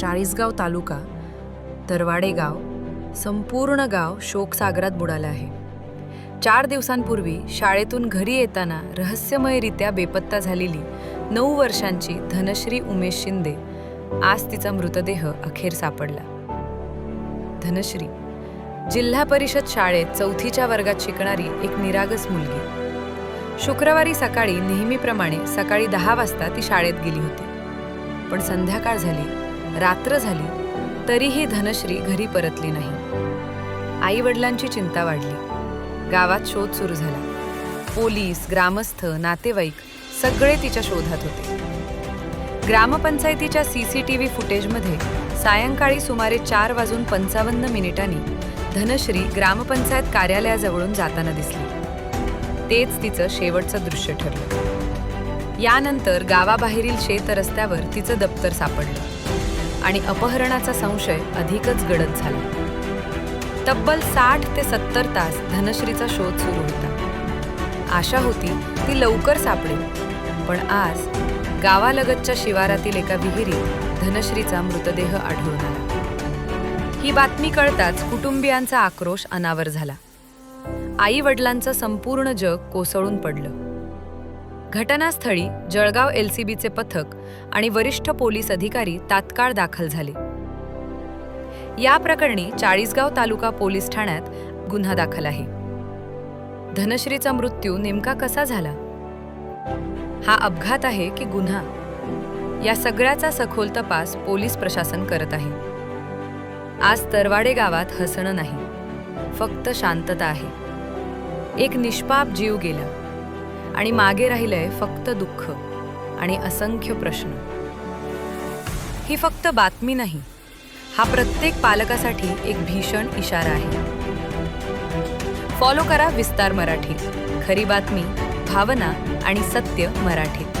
चाळीसगाव तालुका तरवाडे गाव संपूर्ण गाव शोकसागरात बुडालं आहे. चार दिवसांपूर्वी शाळेतून घरी येताना रहस्यमयरित्या बेपत्ता झालेली नऊ वर्षांची धनश्री उमेश शिंदे आज तिचा मृतदेह अखेर सापडला. धनश्री जिल्हा परिषद शाळेत चौथीच्या वर्गात शिकणारी एक निरागस मुलगी. शुक्रवारी सकाळी नेहमीप्रमाणे सकाळी दहा वाजता ती शाळेत गेली होती. पण संध्याकाळ झाली. रात्र झाली तरीही धनश्री घरी परतली नाही. आई वडिलांची चिंता वाढली. गावात शोध सुरू झाला. पोलीस ग्रामस्थ नातेवाईक सगळे तिच्या शोधात होते. ग्रामपंचायतीच्या सी सी टी व्ही फुटेजमध्ये सायंकाळी सुमारे चार वाजून पंचावन्न मिनिटांनी धनश्री ग्रामपंचायत कार्यालयाजवळून जाताना दिसली. तेच तिचं शेवटचं दृश्य ठरलं. यानंतर गावाबाहेरील शेत रस्त्यावर तिचं दप्तर सापडलं. आणि अपहरणाचा संशय अधिकच गडद झाला. तब्बल साठ ते सत्तर तास धनश्रीचा शोध सुरू होता. आशा होती ती लवकर सापडेल पण आज गावालगतच्या शिवारातील एका विहिरीत धनश्रीचा मृतदेह आढळून आला. ही बातमी कळताच कुटुंबियांचा आक्रोश अनावर झाला. आई वडिलांचं संपूर्ण जग कोसळून पडलं. घटनास्थळी जळगाव एलसीबीचे पथक आणि वरिष्ठ पोलीस अधिकारी तात्काळ दाखल झाले. या प्रकरणी चाळीसगाव तालुका पोलीस ठाण्यात गुन्हा दाखल आहे. धनश्रीचा मृत्यू नेमका कसा झाला? हा अपघात आहे की गुन्हा? या सगळ्याचा सखोल तपास पोलीस प्रशासन करत आहे. आज तरवाडे गावात हसणं नाही फक्त शांतता आहे. एक निष्पाप जीव गेला. आणि मागे राहिलंय फक्त दुःख आणि असंख्य प्रश्न. ही फक्त बातमी नाही हा प्रत्येक पालकासाठी एक भीषण इशारा आहे. फॉलो करा विस्तार मराठी खरी बातमी भावना आणि सत्य मराठी.